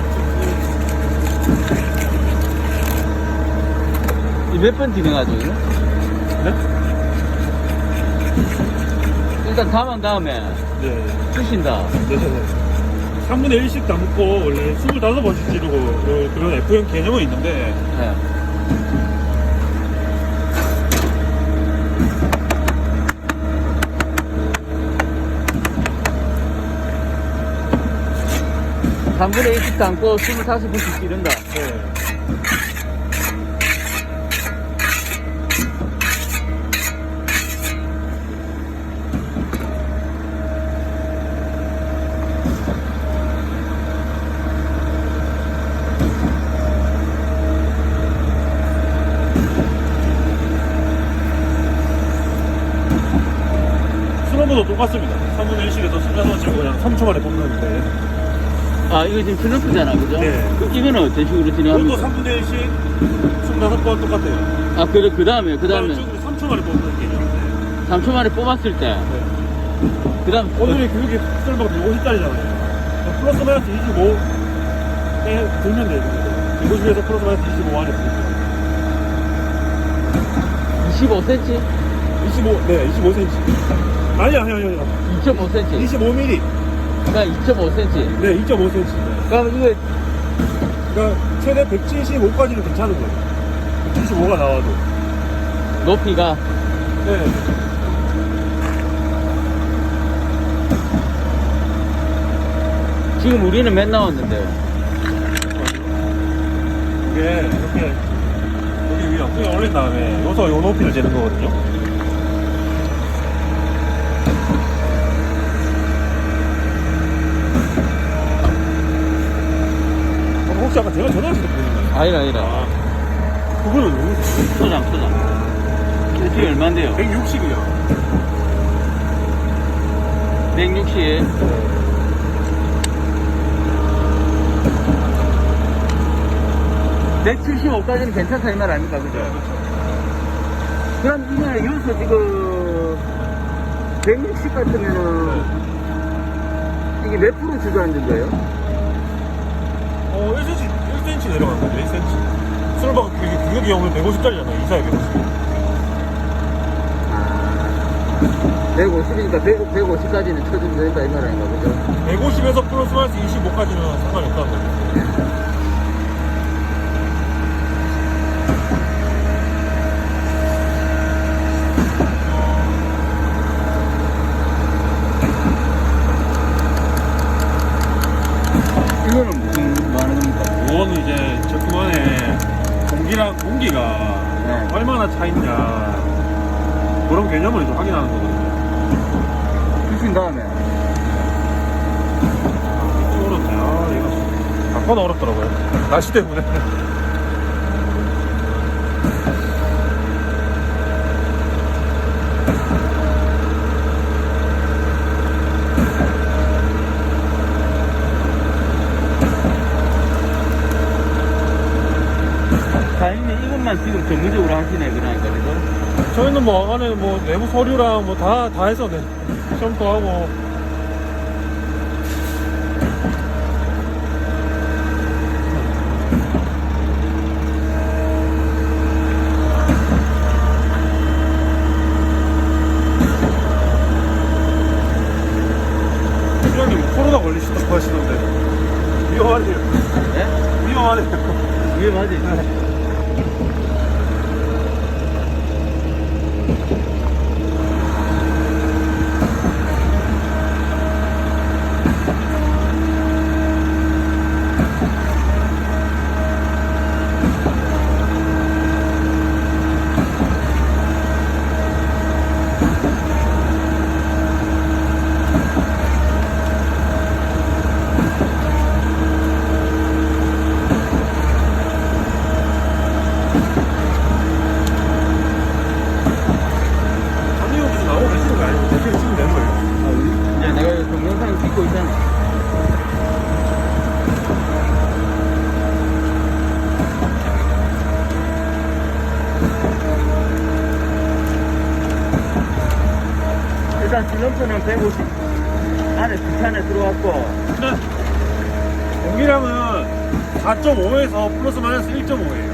저, 몇번 진행하죠, 이거? 네? 일단 담은 다음에 네. 쓰신다. 네. 3분의 1씩 담고 원래 25번씩 찌르고 그- 그런 F형 개념은 있는데 네. 삼분의 1씩 담고 25분씩 찌른다. 네. 슬럼프도 똑같습니다. 3분의 1씩에서 순간으로 지고 그냥 3초 만에 뽑는데 아, 이거 지금 슬럼프잖아, 그죠? 네. 그럼 이거는 어떤 식으로 이것도 진행합니까? 3분의 1씩 25번 똑같아요. 아, 그래, 그 다음에, 그 다음에. 쪽으로 3초 만에 뽑는 개념인데 3초 만에 뽑았을 때. 네. 그 다음, 오늘이 교육이 설마가 150짜리잖아요. 플러스 마이너스 25에 들면 돼요. 150에서 플러스 마이너스 25 안에 들면 25cm? 25, 네, 25cm. 아니, 아니, 아니, 아니. 2.5cm. 25mm. 그러니까 2.5cm. 네, 2.5cm. 그럼 이거 그러니까 최대 175까지는 괜찮은 거예요. 175가 나와도. 높이가 네. 지금 우리는 맨 나왔는데. 이게 이렇게 여기 위에 엉덩이 올린 다음에 여기서 요 높이를 재는 거거든요. 혹시 아까 제가 전화하신 거 보이나요? 아니라, 아니라. 아, 그거는 너무 소장, 소장. 이게 얼만데요? 160이요. 160. 네. 175까지는 괜찮다 이 말 아닙니까? 그죠? 그럼 이게 여기서 지금 160 같으면은 이게 몇 프로 주저앉은 거예요? 어, 1cm, 1cm 내려간 거죠, 1cm. 술바가 그게 규격이 오늘 150짜리잖아요, 이사야 150. 아, 150이니까 100, 150까지는 쳐주면 된다 이말 아닌가 그죠? 150에서 플러스 마이너스 25까지는 상관이 없다는 거죠. 이거는 무슨 뭐 하는 겁니까? 이거는 안에 공기랑 공기가 네. 얼마나 차 있냐 그런 개념을 이제 확인하는 거거든요. 주신 다음에 좀 어렵네. 아, 이거 바꿔도 어렵더라고요. 날씨 때문에. 이것만 지금 전문적으로 하시네 그러니까 그죠? 저희는 뭐 안에 뭐 내부 서류랑 뭐 다 다 해서 네. 시험도 하고 부장님 코로나 걸리시다고 하시던데 위험하네요. 네? 위험하네요. 위험하지? Thank you. 일단 슬럼프는 150 안에 두 칸에 들어왔고 근데 공기량은 4.5에서 플러스 마이너스 1.5예요.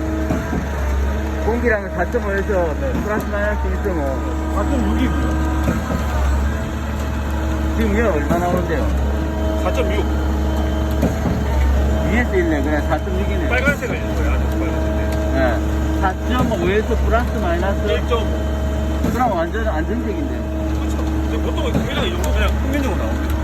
공기량은 4.5에서 플러스 마이너스 1.5. 4.6이고요. 지금 여 얼마 나오는데요? 4.6. 위에서 있네. 그냥 4.6이네. 빨간색을 있는 거예요. 아주 빨간색. 네. 4.5에서 플러스 마이너스 1.5. 그럼 완전 안정적인데. 보통 그냥 이 정도 그냥 평균적으로 나옵니다.